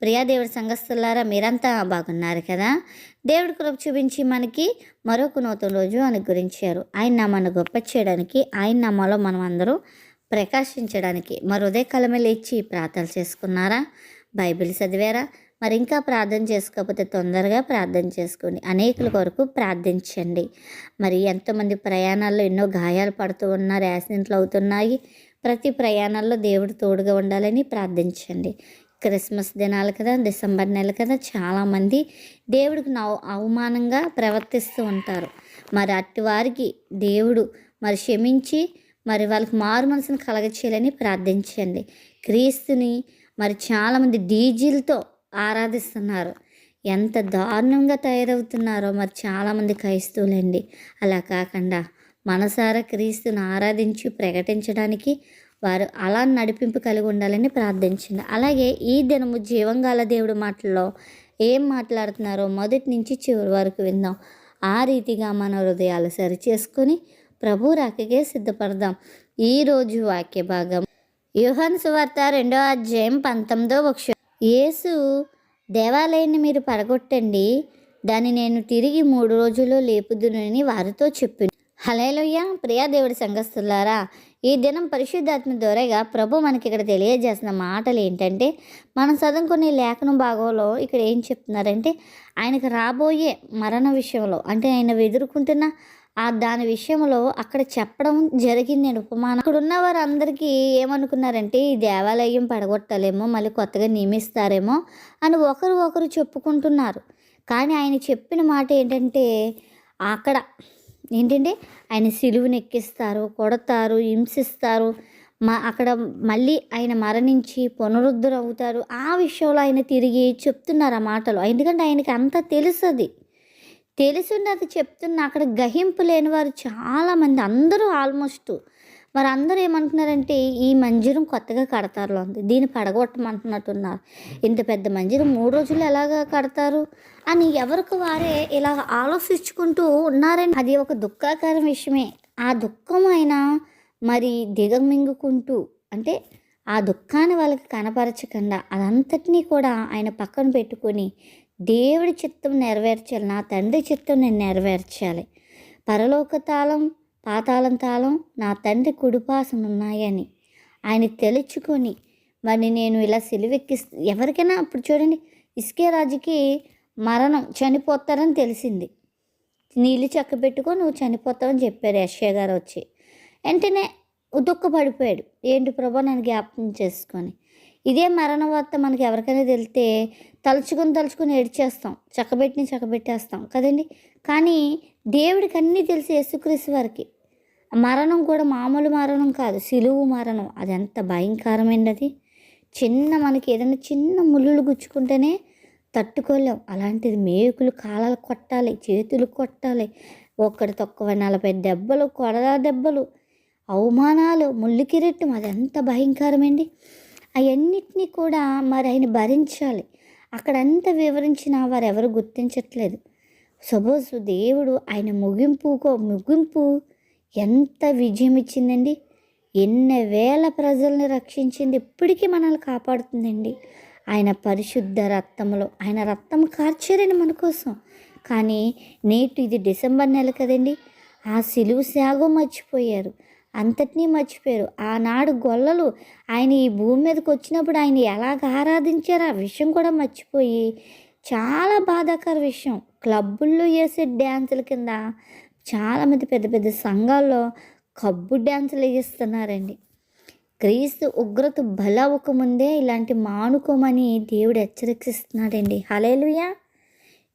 ప్రియా దేవుడి మీరంతా బాగున్నారు కదా? దేవుడి కృప చూపించి మనకి మరొక నూతన రోజు అనుగ్రహించారు. ఆయన నామాన్ని గొప్ప చేయడానికి ఆయన నామాలో మనం అందరూ ప్రకాశించడానికి మరి ఉదయకాలమే లేచి ప్రార్థనలు చేసుకున్నారా? బైబిల్ చదివారా? మరి ఇంకా ప్రార్థన చేసుకోకపోతే తొందరగా ప్రార్థన చేసుకోండి. అనేకుల కొరకు ప్రార్థించండి. మరి ఎంతోమంది ప్రయాణాల్లో ఎన్నో గాయాలు పడుతూ ఉన్నారు యాక్సిడెంట్లు అవుతున్నాయి. ప్రతి ప్రయాణాల్లో దేవుడు తోడుగా ఉండాలని ప్రార్థించండి. క్రిస్మస్ దినాలు కదా డిసెంబర్ నెల కదా చాలామంది దేవుడికి నవ అవమానంగా ప్రవర్తిస్తూ ఉంటారు. మరి అట్టి వారికి దేవుడు మరి క్షమించి మరి వాళ్ళకి మారు మనసును కలగచేయాలని ప్రార్థించండి. క్రీస్తుని మరి చాలామంది డీజిల్తో ఆరాధిస్తున్నారు. ఎంత దారుణంగా తయారవుతున్నారో మరి చాలామంది క్రైస్తవులండి. అలా కాకుండా మనసారా క్రీస్తుని ఆరాధించి ప్రకటించడానికి వారు అలా నడిపింపు కలిగి ఉండాలని ప్రార్థించింది. అలాగే ఈ దినము జీవంగాల దేవుడి మాటల్లో ఏం మాట్లాడుతున్నారో మొదటి నుంచి చివరి వరకు విందాం. ఆ రీతిగా మన హృదయాలు సరి చేసుకొని ప్రభు రాకకే సిద్ధపడదాం. ఈరోజు వాక్య భాగం యుహన్ సువార్త రెండో అధ్యాయం పంతొమ్మిదో వక్ష యేసు దేవాలయాన్ని మీరు పడగొట్టండి. దాన్ని నేను తిరిగి మూడు రోజుల్లో లేపుదునని వారితో చెప్పింది హలేలుయ్య ప్రియా దేవుడి సంఘస్థులారా! ఈ దినం పరిశుద్ధాత్మ ద్వారాగా ప్రభు మనకి ఇక్కడ తెలియజేసిన మాటలు ఏంటంటే మనం చదువుకునే లేఖనం భాగంలో ఇక్కడ ఏం చెప్తున్నారంటే ఆయనకు రాబోయే మరణ విషయంలో అంటే ఆయన ఎదుర్కొంటున్న ఆ దాని విషయంలో అక్కడ చెప్పడం జరిగింది ఉపమానం. అక్కడ ఉన్న వారందరికీ ఏమనుకున్నారంటే ఈ దేవాలయం పడగొట్టాలేమో మళ్ళీ కొత్తగా నియమిస్తారేమో అని ఒకరు ఒకరు చెప్పుకుంటున్నారు. కానీ ఆయన చెప్పిన మాట ఏంటంటే అక్కడ ఏంటంటే ఆయన సిలువుని ఎక్కిస్తారు కొడతారు హింసిస్తారు. మా అక్కడ మళ్ళీ ఆయన మరణించి పునరుద్ధరవుతారు. ఆ విషయంలో ఆయన తిరిగి చెప్తున్నారు ఆ మాటలు. ఎందుకంటే ఆయనకి అంతా తెలుసది. తెలుసున్నది చెప్తున్న అక్కడ గహింపు లేని వారు చాలామంది అందరూ ఆల్మోస్ట్ మరి అందరూ ఏమంటున్నారంటే ఈ మందిరం కొత్తగా కడతారులో ఉంది దీన్ని పడగొట్టమంటున్నట్టున్నారు. ఇంత పెద్ద మందిరం మూడు రోజులు ఎలాగ కడతారు అని ఎవరికి వారే ఇలా ఆలోచించుకుంటూ ఉన్నారని అది ఒక దుఃఖాకరం విషయమే. ఆ దుఃఖం అయినా మరి దిగమింగుకుంటూ అంటే ఆ దుఃఖాన్ని వాళ్ళకి కనపరచకుండా అదంతటినీ కూడా ఆయన పక్కన పెట్టుకొని దేవుడి చిత్తం నెరవేర్చాలి నా తండ్రి చిత్తం నేను నెరవేర్చాలి. పరలోక తాళం పాతాళం తాళం నా తండ్రి కుడిపాసనున్నాయని ఆయన తెలుసుకొని మరి నేను ఇలా సిలువెక్కి ఎవరికైనా అప్పుడు చూడండి ఇసుకే రాజుకి మరణం చనిపోతారని తెలిసింది. నీళ్ళు చెక్క పెట్టుకో నువ్వు చనిపోతావని చెప్పారు యశ్య గారు వచ్చి. వెంటనే దుఃఖపడిపోయాడు ఏంటి ప్రభా నన్ను జ్ఞాపకం చేసుకొని? ఇదే మరణ వార్త మనకి ఎవరికైనా తెలితే తలుచుకొని తలుచుకొని ఏడ్చేస్తాం. చక్కబెట్టిని చక్కబెట్టేస్తాం కదండి? కానీ దేవుడికి అన్నీ తెలిసి యేసుక్రీస్తు వారికి. మరణం కూడా మామూలు మరణం కాదు సిలువు మరణం. అది ఎంత భయంకరమైనది. చిన్న మనకి ఏదైనా చిన్న ముళ్ళు గుచ్చుకుంటేనే తట్టుకోలేం. అలాంటిది మేకులు కాలాలు కొట్టాలి చేతులు కొట్టాలి. ఒక్కటి తక్కువ నలభై దెబ్బలు కొడదా దెబ్బలు అవమానాలు ముళ్ళు కిరీటం. అది ఎంత భయంకరమండి అవన్నిటినీ కూడా మరి ఆయన భరించాలి. అక్కడంతా వివరించిన వారు ఎవరు గుర్తించట్లేదు. సపోజ్ దేవుడు ఆయన ముగింపుకో ముగింపు ఎంత విజయం ఇచ్చిందండి. ఎన్ని వేల ప్రజల్ని రక్షించింది ఇప్పటికీ మనల్ని కాపాడుతుందండి. ఆయన పరిశుద్ధ రక్తంలో ఆయన రక్తం కార్చారండి మన కోసం. కానీ నేటి ఇది డిసెంబర్ నెల కదండి. ఆ సిలువు శాగో మర్చిపోయారు. అంతటినీ మర్చిపోయారు. ఆనాడు గొల్లలు ఆయన ఈ భూమి మీదకి వచ్చినప్పుడు ఆయన ఎలాగ ఆరాధించారు ఆ విషయం కూడా మర్చిపోయి చాలా బాధాకర విషయం. క్లబ్బుల్లో వేసే డ్యాన్సుల కింద చాలామంది పెద్ద పెద్ద సంఘాల్లో కబ్బు డ్యాన్సులు వేస్తున్నారండి క్రీస్తు ఉగ్రత బలవక ముందే ఇలాంటి మానుకోమని దేవుడు హెచ్చరిస్తున్నాడండి. హలేలుయా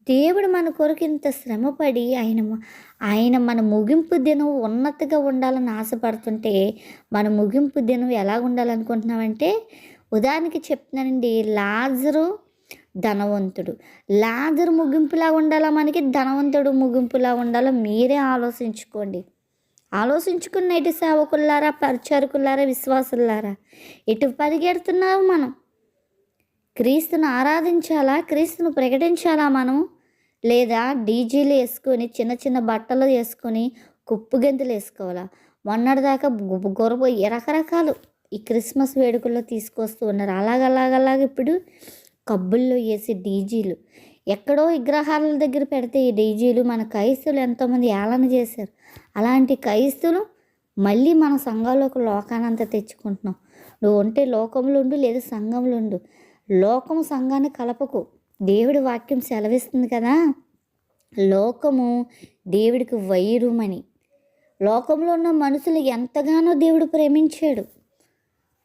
దేవుడు మన కొరకు ఇంత శ్రమపడి ఆయన ఆయన మన ముగింపు దినం ఉన్నతగా ఉండాలని ఆశపడుతుంటే మన ముగింపు దినం ఎలా ఉండాలనుకుంటున్నామంటే ఉదాహరణకి చెప్తున్నానండి. లాజరు ధనవంతుడు. లాజరు ముగింపులా ఉండాలా మనకి? ధనవంతుడు ముగింపులా ఉండాలా? మీరే ఆలోచించుకోండి. ఆలోచించుకున్న ఇటు సేవకుల్లారా పరిచారకుల్లారా విశ్వాసుల్లారా? ఇటు పరిగెడుతున్నారు మనం. క్రీస్తును ఆరాధించాలా? క్రీస్తును ప్రకటించాలా మనం? లేదా డీజీలు వేసుకొని చిన్న చిన్న బట్టలు వేసుకొని కుప్పు గెంతులు వేసుకోవాలా? మొన్నటిదాకా గు- రకరకాలు ఈ క్రిస్మస్ వేడుకల్లో తీసుకొస్తూ ఉన్నారు. అలాగలాగలాగ ఇప్పుడు కబ్బుల్లో వేసి డీజీలు. ఎక్కడో విగ్రహాల దగ్గర పెడితే ఈ డీజీలు మన క్రైస్తులు ఎంతోమంది ఏళన చేశారు. అలాంటి క్రైస్తులు మళ్ళీ మన సంఘంలోకి లోకానంతా తెచ్చుకుంటున్నాం. నువ్వు ఉంటే లోకంలో ఉండు లేదా సంఘంలో ఉండు. లోకం సంఘాన్ని కలపకు. దేవుడి వాక్యం సెలవిస్తుంది కదా? లోకము దేవుడికి వైరుమని లోకంలో ఉన్న మనుషులు ఎంతగానో దేవుడు ప్రేమించాడు.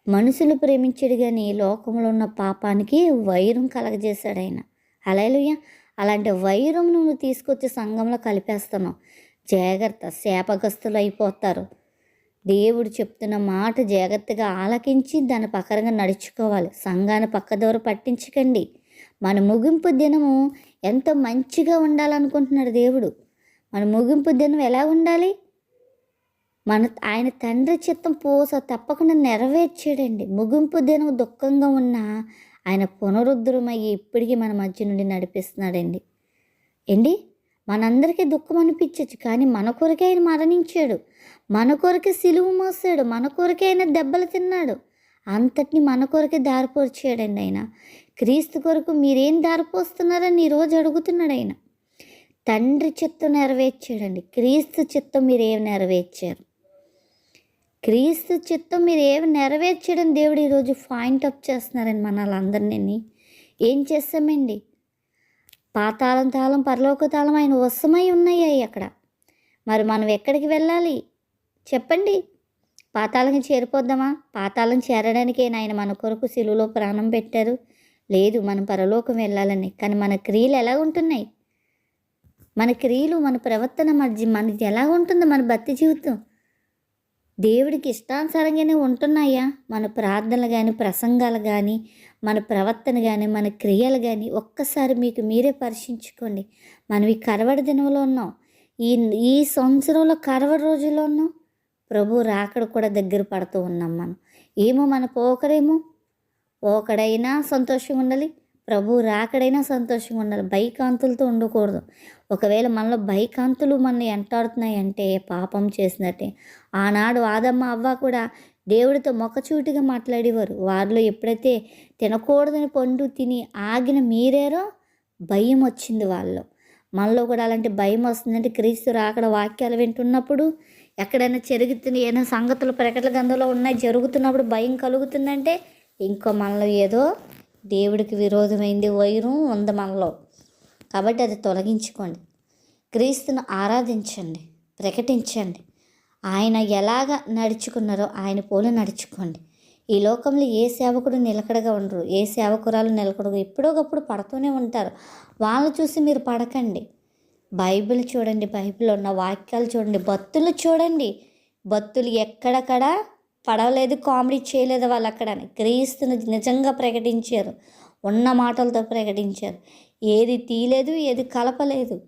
మనుషులు ప్రేమించాడు కానీ లోకంలో ఉన్న పాపానికి వైరం కలగజేశాడు ఆయన. అలలుయ అలాంటి వైరం నువ్వు తీసుకొచ్చి సంఘంలో కలిపేస్తున్నావు. జాగ్రత్త. శాపగ్రస్తులు అయిపోతారు. దేవుడు చెప్తున్న మాట జాగ్రత్తగా ఆలకించి దాని ప్రకారంగా నడుచుకోవాలి. సంఘాన్ని పక్కదోర పట్టించకండి. మన ముగింపు దినము ఎంత మంచిగా ఉండాలనుకుంటున్నాడు దేవుడు. మన ముగింపు దినం ఎలా ఉండాలి? మన ఆయన తండ్రి చిత్తం పోస తప్పకుండా నెరవేర్చాడండి. ముగింపు దినం దుఃఖంగా ఉన్న ఆయన పునరుద్ధరమయ్యి ఇప్పటికీ మన మధ్య నుండి నడిపిస్తున్నాడండి. ఏంటి మనందరికీ దుఃఖం అనిపించచ్చు కానీ మన కొరకే ఆయన మరణించాడు. మన కొరకే సిలువు మోసాడు. మన కొరకే ఆయన దెబ్బలు తిన్నాడు. అంతటిని మన కొరకే దారిపోర్చాడండి ఆయన. క్రీస్తు కొరకు మీరేం దారిపోస్తున్నారని ఈరోజు అడుగుతున్నాడు ఆయన. తండ్రి చిత్తం నెరవేర్చాడండి. క్రీస్తు చిత్తం మీరేం నెరవేర్చారు? క్రీస్తు చిత్తం మీరు ఏమి నెరవేర్చడం దేవుడు ఈరోజు పాయింట్ అప్ చేస్తున్నారండి మన ఏం చేస్తామండి? పాతాళం తాళం పరలోక తాళం ఆయన వసమై ఉన్నాయి అక్కడ. మరి మనం ఎక్కడికి వెళ్ళాలి? చెప్పండి. పాతాళంకి చేరిపోద్దామా? పాతాళం చేరడానికే ఆయన మన కొరకు సిలువలో ప్రాణం పెట్టారు. లేదు మనం పరలోకం వెళ్ళాలని. కానీ మన క్రియలు ఎలా ఉంటున్నాయి? మన క్రియలు మన ప్రవర్తన మన మనది ఎలా ఉంటుందో మన భక్తి జీవితం? దేవుడికి ఇష్టానుసారంగానే ఉంటున్నాయా? మన ప్రార్థనలు కానీ ప్రసంగాలు కానీ మన ప్రవర్తన కానీ మన క్రియలు కానీ ఒక్కసారి మీకు మీరే పరీక్షించుకోండి మనం ఈ కరవడి దినంలో ఉన్నాం. ఈ ఈ సంవత్సరంలో కరవడి రోజుల్లో ఉన్నాం. ప్రభు రాకడ కూడా దగ్గర పడుతూ ఉన్నాం మనం. ఏమో మన పోకరేమో? పోకడైనా సంతోషంగా ఉండాలి. ప్రభు రాకడైనా సంతోషంగా ఉండాలి. భయకాంతులతో ఉండకూడదు. ఒకవేళ మనలో భయకాంతులు మన ఎంటాడుతున్నాయి అంటే పాపం చేసినట్టే. ఆనాడు ఆదమ్మ అవ్వ కూడా దేవుడితో మొక్కచూటిగా మాట్లాడేవారు. వారిలో ఎప్పుడైతే తినకూడదని పండు తిని ఆగిన మీరేరో భయం వచ్చింది వాళ్ళు మనలో కూడా అలాంటి భయం వస్తుందంటే క్రీస్తు రాకడ వాక్యాలు వింటున్నప్పుడు ఎక్కడైనా జరుగుతున్న ఏదైనా సంగతులు ప్రకటన గంధంలో ఉన్నాయి జరుగుతున్నప్పుడు భయం కలుగుతుందంటే ఇంకో మనలో ఏదో దేవుడికి విరోధమైంది వైరం ఉంది మనలో. కాబట్టి అది తొలగించుకోండి. క్రీస్తును ఆరాధించండి. ప్రకటించండి. ఆయన ఎలాగ నడుచుకున్నారో ఆయన పోలు నడుచుకోండి. ఈ లోకంలో ఏ సేవకుడు నిలకడగా ఉండరు. ఏ సేవకురాలు నిలకడగా ఎప్పుడోకప్పుడు పడుతూనే ఉంటారు. వాళ్ళని చూసి మీరు పడకండి. బైబిల్ చూడండి. బైబిల్లో ఉన్న వాక్యాలు చూడండి. భక్తులు చూడండి. భక్తులు ఎక్కడక్కడ పడవలేదు కామెడీ చేయలేదు వాళ్ళు అక్కడ క్రీస్తును నిజంగా ప్రకటించారు. ఉన్న మాటలతో ప్రకటించారు. ఏది తీయలేదు ఏది కలపలేదు.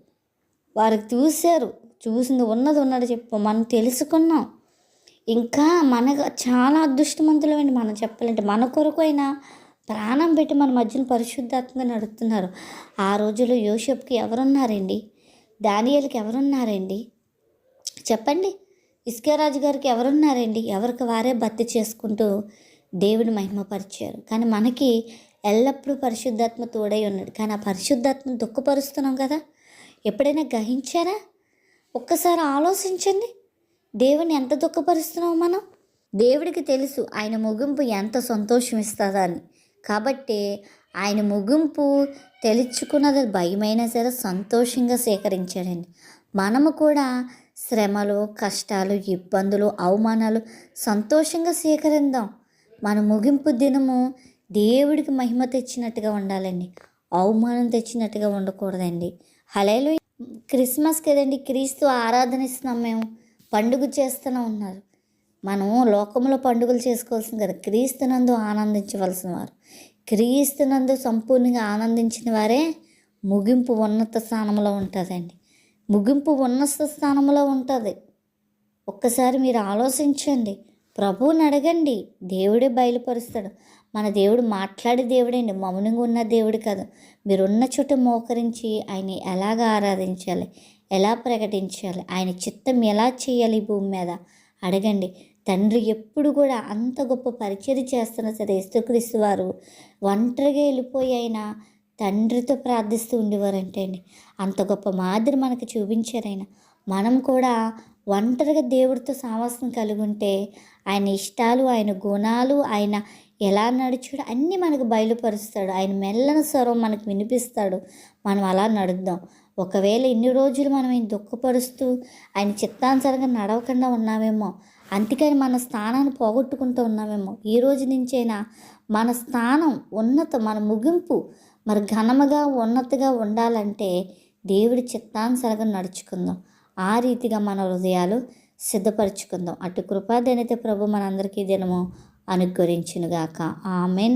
వారు చూశారు. చూసింది ఉన్నది ఉన్నది చెప్పు. మనం తెలుసుకున్నాం. ఇంకా మన చాలా అదృష్టవంతులమండి మనం చెప్పాలంటే. మన కొరకు అయినా ప్రాణం పెట్టి మన మధ్యన పరిశుద్ధాత్మగా నడుపుతున్నారు. ఆ రోజుల్లో యోషప్కి ఎవరున్నారండి? దానియలకి ఎవరున్నారండి? చెప్పండి. ఇస్కేరాజు గారికి ఎవరున్నారండి? ఎవరికి వారే భర్తీ చేసుకుంటూ దేవుని మహిమపరిచారు. కానీ మనకి ఎల్లప్పుడూ పరిశుద్ధాత్మ తోడై ఉన్నాడు. కానీ ఆ పరిశుద్ధాత్మను దుఃఖపరుస్తున్నాం కదా? ఎప్పుడైనా గ్రహించారా? ఒక్కసారి ఆలోచించండి. దేవుని ఎంత దుఃఖపరుస్తున్నాం మనం? దేవుడికి తెలుసు ఆయన ముగింపు ఎంత సంతోషం ఇస్తుందా అని. కాబట్టి ఆయన ముగింపు తెలుసుకున్నది భయమైనా సరే సంతోషంగా సేకరించాడండి. మనము కూడా శ్రమలు కష్టాలు ఇబ్బందులు అవమానాలు సంతోషంగా స్వీకరిద్దాం మన ముగింపు దినము దేవుడికి మహిమ తెచ్చినట్టుగా ఉండాలండి. అవమానం తెచ్చినట్టుగా ఉండకూడదండి. హలేలు క్రిస్మస్ కదండి క్రీస్తు ఆరాధనిస్తున్నాం మేము. పండుగ చేస్తూనే ఉన్నారు. మనం లోకంలో పండుగలు చేసుకోవాల్సింది కదా క్రీస్తునందు ఆనందించవలసిన వారు. క్రీస్తునందు సంపూర్ణంగా ఆనందించిన వారే ముగింపు ఉన్నత స్థానంలో ఉంటుందండి ముగింపు ఉన్నత స్థానంలో ఉంటుంది. ఒక్కసారి మీరు ఆలోచించండి. ప్రభువుని అడగండి. దేవుడే బయలుపరుస్తాడు. మన దేవుడు మాట్లాడే దేవుడండి మౌనంగా ఉన్న దేవుడు కాదు. మీరున్న చోట మోకరించి ఆయన ఎలాగ ఆరాధించాలి? ఎలా ప్రకటించాలి? ఆయన చిత్తం ఎలా చేయాలి ఈ భూమి మీద? అడగండి. తండ్రి ఎప్పుడు కూడా అంత గొప్ప పరిచయం చేస్తున్న సరే యేసుక్రీస్తు వారు ఒంటరిగా వెళ్ళిపోయి అయినా తండ్రితో ప్రార్థిస్తూ ఉండేవారంటే అండి అంత గొప్ప మాదిరి మనకు చూపించారైనా మనం కూడా ఒంటరిగా దేవుడితో సావాసం కలిగి ఉంటే ఆయన ఇష్టాలు ఆయన గుణాలు ఆయన ఎలా నడుచుడు అన్నీ మనకు బయలుపరుస్తాడు. ఆయన మెల్లని స్వరం మనకు వినిపిస్తాడు. మనం అలా నడుద్దాం. ఒకవేళ ఇన్ని రోజులు మనం ఆయన దుఃఖపరుస్తూ ఆయన చిత్తానుసారంగా నడవకుండా ఉన్నామేమో అందుకని మన స్థానాన్ని పోగొట్టుకుంటూ ఉన్నామేమో ఈ రోజు నుంచైనా మన స్థానం ఉన్నత మన ముగింపు మరి ఘనముగా ఉన్నతగా ఉండాలంటే దేవుడి చిత్తానుసారంగా నడుచుకుందాం. ఆ రీతిగా మన హృదయాలు సిద్ధపరచుకుందాం. అటు కృపాదైనతే ప్రభు మనందరికీ దినము అనుగ్రహించునుగాక. ఆమెన్.